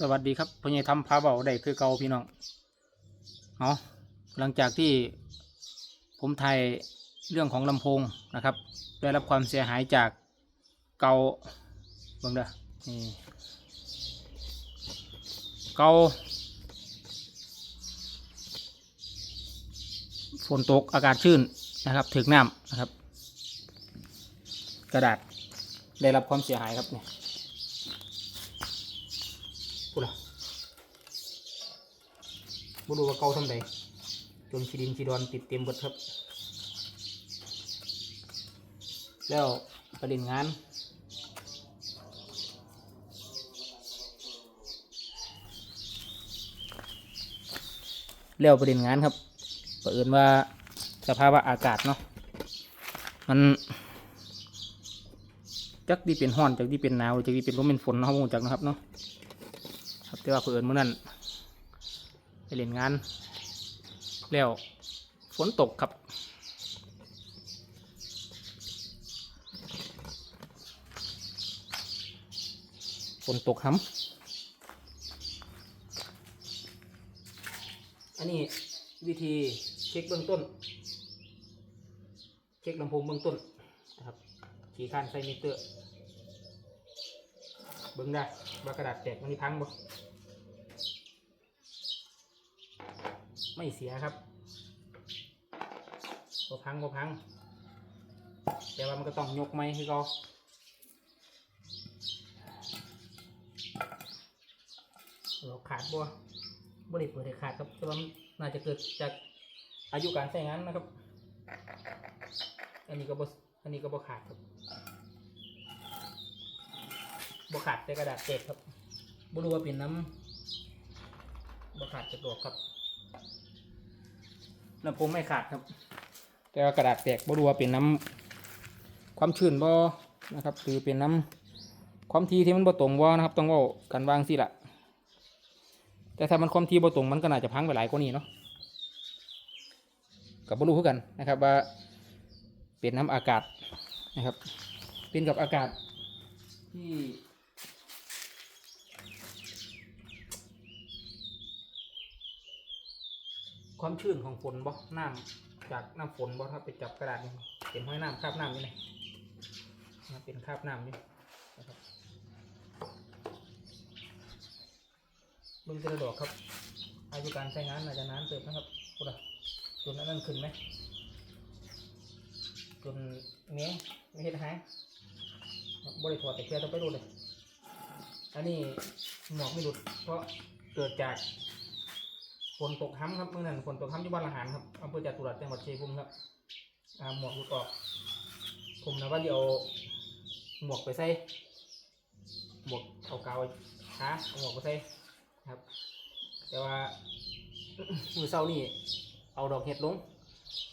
สวัสดีครับพญายทำพาเบาได้คือเก่าพี่น้องเอาหลังจากที่ผมถ่ายเรื่องของลำโพงนะครับ ได้รับความเสียหายจากเกาเบิ่งเด้อนี่เกาฝนตกอากาศชื้นนะครับถึกน้ำนะครับ กระดาษได้รับความเสียหายครับเนี่ย พูดละ บุรู้ว่าเก่าทำใดจนชีดินชีดอนติดเต็มเบิดครับ แล้วประเด็นงานแล้วประเด็นงานครับปเผอิญว่าสภาวะอากาศเนาะ มันจักที่เป็นห้อนจักที่เป็นหนาวจักที่เป็นลมเป็นฝนเนาะผมจักนะครับเนาะครับแต่ว่าเพื่อนเมื่อนั้น เล่นงาน แล้วฝนตกครับ ฝนตกครับอันนี้วิธีเช็คเบื้องต้น เช็คลำโพงเบื้องต้นนะครับขี่ข้านใส่มิเตอร์ เบิ่งได้ว่ากระดาษแตกมันนี่พังบ่ ไม่เสียครับบ่พังบ่พัง แต่ว่ามันก็ต้องยกไม้ให้เขาเราขาดบ่บ่ได้เปิดให้ขาดครับแต่ว่าน่าจะเกิดจากอายุการใช้งานนะครับ อันนี้ก็บอันนี้ก็บขาดครับบขาดแต่กระดาษเศษครับบรู้ว่าเป็นน้ำบขาดจากดอกครับ ลำโพงไม่ขาดครับ แต่ว่ากระดาษแตกบรู้ว่าเป็นน้ำความชื้นบ่นะครับหรือเป็นน้ำความทีที่มันบ่ตรงบ่นะครับ ต้องว่ากันวางสิละแต่ถ้ามันความทีบ่ตรงมันก็น่าจะพังไปหลายกว่านี้เนาะกับบรู้คือกันนะครับว่าเป็นน้ำอากาศนะครับเป็นกับอากาศที่ ความชื้นของฝนบ่น้ำจากน้ำฝนบ่ถ้าไปจับกระดาษนี่เป็นห้อยน้ำคราบน้ำนี่ไงนะเป็นคราบน้ำนี่นะครับเบิ่งต่ละดอกครับ อายุการใช้งานอาจจะนานเติบนะครับพูดอะจนนนั้นขึ้นไหมจนเนี้ยไม่เห็นหายบริถอดแต่เคียต้องไปดูเลย อันนี้หมวกไม่หลุดเพราะเกิดจาก ฝนตกห้ำครับเมื่อนั้นฝนตกห้ำที่บ้านละหารครับอำเภอจตุรัสจังหวัดชัยภูมิครับอ่าหมวกหลุดออกผมนะว่าเดี๋ยวหมวกไปใส่หมวกเอากาวขาเอาหมวกไปใส่ครับ แต่ว่ามือเศร้านี่เอาดอกเห็ดลง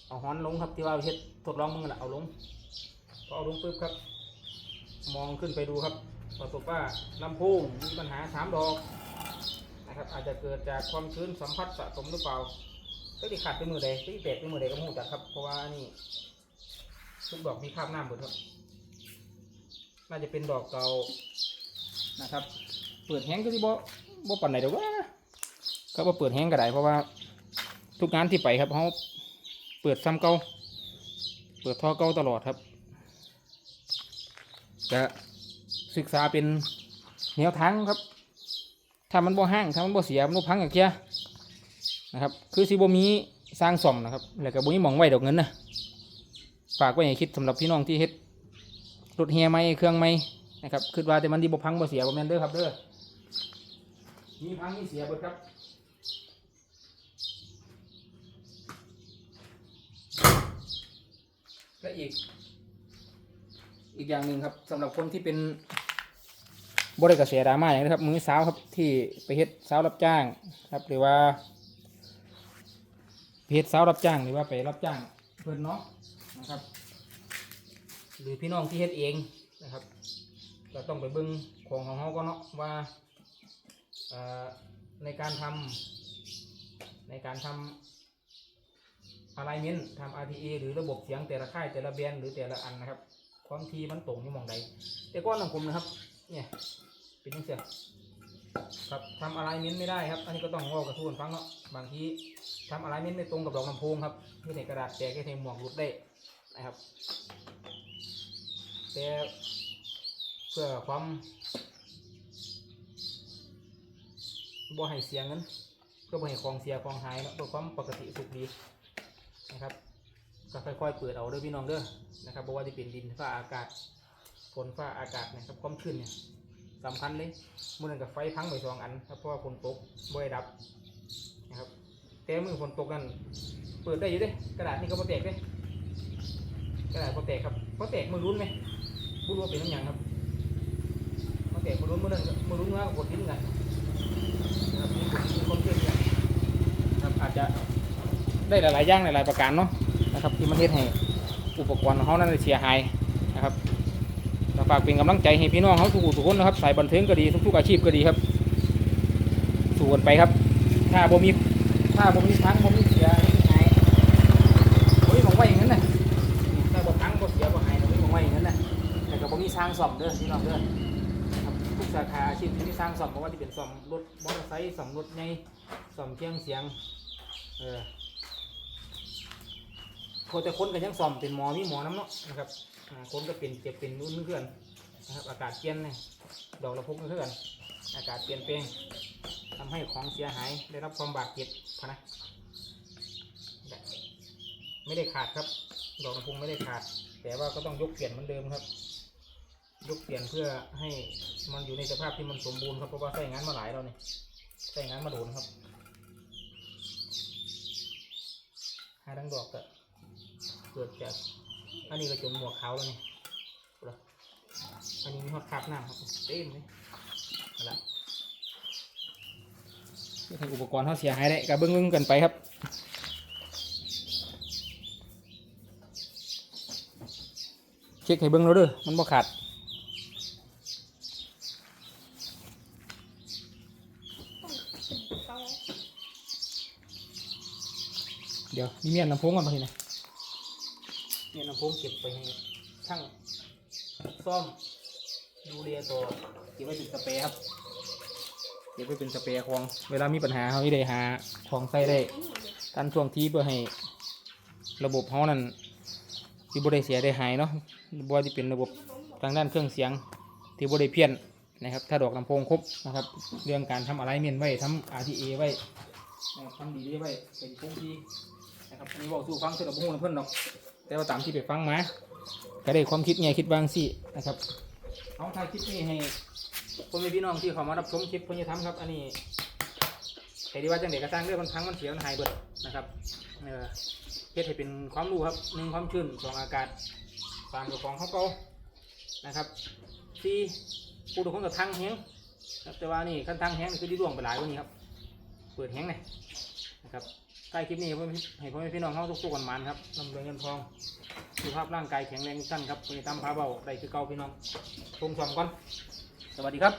เอาฮ้อนลงครับที่ว่าเห็ดทดลองมึงน่ะเอาลงพอเอาลงปุ๊บครับ มองขึ้นไปดูครับปรากฏว่าลำโพงมีปัญหาสามดอก นะครับอาจจะเกิดจากความชื้นสัมผัสสะสมหรือเปล่าก็ที่ขาดไปมือใดก็ที่แตกไปมือใดก็มู้จักครับ เพราะว่านี่ทุกดอกมีคราบน้ำหมดครับ น่าจะเป็นดอกเก่านะครับ เปิดแห้งก็ที่บ่บ่ปั่นไหนเดี๋ยวว่าก็บ่เปิดแห้งก็ได้เพราะว่า ทุกงานที่ไปครับเขาเปิดซ้ำเก่าเปิดท่อเก่าตลอดครับ จะศึกษาเป็นแนวทางครับ ถ้ามันบ่ห้างถ้ามันบ่เสียมันบ่พังอย่างเงี้ยนะครับคือสิบ่มีสร้างซ่อมนะครับแล้วก็บ่มีหมองไว้ดอกเงินนะฝากไว้ให้คิดสำหรับพี่น้องที่เฮ็ดรถเฮียไหมเครื่องไหมนะครับคิดว่าแต่มันดีบ่พังบ่เสียบ่แม่นเด้อครับเด้อมีพังมีเสียเบิดครับและอีกอีกอย่างหนึ่งครับสำหรับคนที่เป็น บริกระแสดราม่าอย่างนี้ครับ มือสาวครับที่ไปเฮ็ดสาวรับจ้างครับหรือว่าเฮ็ดสาวรับจ้างหรือว่าไปรับจ้างเพื่อนเนาะนะครับ หรือพี่น้องที่เฮ็ดเองนะครับก็ต้องไปเบิ่งของของเขาก็เนาะว่าเอ่อในการทำในการทำอะไรเมนทำ RTA หรือระบบเสียงแต่ละค่ายแต่ละแบรนด์หรือแต่ละอันนะครับ ความทีมันตรงอยู่มองใดแต่ก้อนของผมนะครับ เนี่ย เป็นยังเสียครับทำอะไรเม้นไม่ได้ครับ อันนี้ก็ต้องเว่ากระทู้นฟังเนาะบางทีทำอะไรเม้นไม่ตรงกับดอกลำโพงครับเพื่อในกระดาษแตกให้ในหมวกหลุดได้นะครับแต่เพื่อความบ่ให้เสียเงินเพื่อบ่ให้ของเสียของหายเนาะเพื่อความปกติสุขดีนะครับก็ค่อยๆเปิดเอาเด้อพี่น้องเด้อนะครับบอกว่าจะเป็นดินฟ้าอากาศฝนฟ้าอากาศนะครับความชื้นเนี่ย สำคัญเลยมือนั้นกับไฟพังไปสองอันครับเพราะว่าฝนตกบ่ได้ดับนะครับแต่มือฝนตกนั่นเปิดได้อยู่เด้กระดาษนี่ก็บ่แตกเด้กระดาษบ่แตกครับบ่แตกมือรุ้นไหมบ่รู้ว่าเป็นน้ำยังครับบ่แตกมือรุ้นมือนั้นมือรุ้นว่ากับกดทิ้งกันนะครับมีคนมีคนเชื่อกันครับอาจจะได้หลายๆอย่างหลายๆประการเนาะนะครับที่มันเฮ็ดให้อุปกรณ์ของเขานั้นเสียหายนะครับ ฝากเป็นกำลังใจให้พี่น้องเขาทุกๆทุกคนนะครับสายบันเทิงก็ดีทุกๆอาชีพก็ดีครับ สู้กันไปครับ ถ้าบ่มีถ้าบ่มีพังบ่มีเสียหายบ่มีหมองไว้อย่างนั้นนะถ้าบ่พังบ่เสียบ่หายบ่มีหมองไว้อย่างนั้นนะแต่ก็บ่มีสร้างซ่อมเด้อพี่น้องเด้อครับทุกสาขาอาชีพที่มีสร้างซ่อมบ่ว่าที่เป็นซ่อมรถมอเตอร์ไซค์ซ่อมรถใหญ่ซ่อมเครื่องเสียงเออคนแต่คนก็ยังซ่อมเป็นหมอมีหมอน้ำเนาะนะครับ คนก็เป็นเจ็บเป็นนู่นเพื่อนนะครับอากาศเปลี่ยนเนี่ยดอกละพุกเพื่อนอากาศเปลี่ยนแปลงทำให้ของเสียหายได้รับความบาดเจ็บพนะไม่ได้ขาดครับ ดอกละพุงไม่ได้ขาด แต่ว่าก็ต้องยกเปลี่ยนเหมือนเดิมครับ ยกเปลี่ยนเพื่อให้มันอยู่ในสภาพที่มันสมบูรณ์ครับเพราะว่าใส่งานมาหลายแล้วเนี่ยใส่งานมาโดนครับหาดังดอกก็เกิดจาก อันนี้ก็จนหมวกเขาแล้วนี่อันนี้มีฮอตคราบน้ำครับเต็มเลยเอาละนี่คืออุปกรณ์เขาเสียหายได้กับเบิ้งเบิ้งกันไปครับเช็คให้เบิ้งแล้วด้อมันบ่ขาดเดี๋ยวมีเมียนลำโพงก่อนมาทีนะ นี่ยน้ำพุเก็บไปให้ช่างซ่อมดูเรียตัวเก็บไว้เป็นสเปรย์ครับ เก็บไว้เป็นสเปรย์ของ เวลามีปัญหาเขาได้หาของใส่ได้ทันช่วงที่เพื่อให้ระบบเขานั้นที่บริเสียได้หายเนาะบ่าที่เป็นระบบทางด้านเครื่องเสียงที่บริเพี้ยนนะครับ ถ้าดอกลำโพงครบนะครับ เรื่องการทำอะไรเมียนไว้ทำ RTA ไว้ทำดีไว้เป็นคงที่นะครับอันนี้บอกสู่ฟังเสร็จแล้วพุ่งเพื่อนดอก แต่ว่าตามที่ไปฟังมาก็ได้ความคิดไงคิดบางสินะครับเอาถ่ายคลิปนี้ให้คนมีพี่น้องที่เขามารับชมคลิปคนจะทำครับ อันนี้แต่ดีว่าจังเด็กกระซังเรื่องมันพังมันเสียมันหายเบิดนะครับเออเฮ็ดให้เป็นความรู้ครับหนึ่งความชื้นสองอากาศสามเจ้าของเขาเก่านะครับสี่ผู้ทุกคนกับทางแห้งแต่ว่านี่ขั้นทางแห้งคือดีร่วงไปหลายกว่านี้ครับ เปิดแห้งเลยนะครับใกล้คลิปนี้ให้พ่อแม่พี่น้องเขาทุกๆกันมันครับลำเรืองเงินทองสุขภาพร่างกายแข็งแรงทุกท่านครับมีตั้มพาเบาได้คือเก่าพี่น้องชมชมก่อน สวัสดีครับ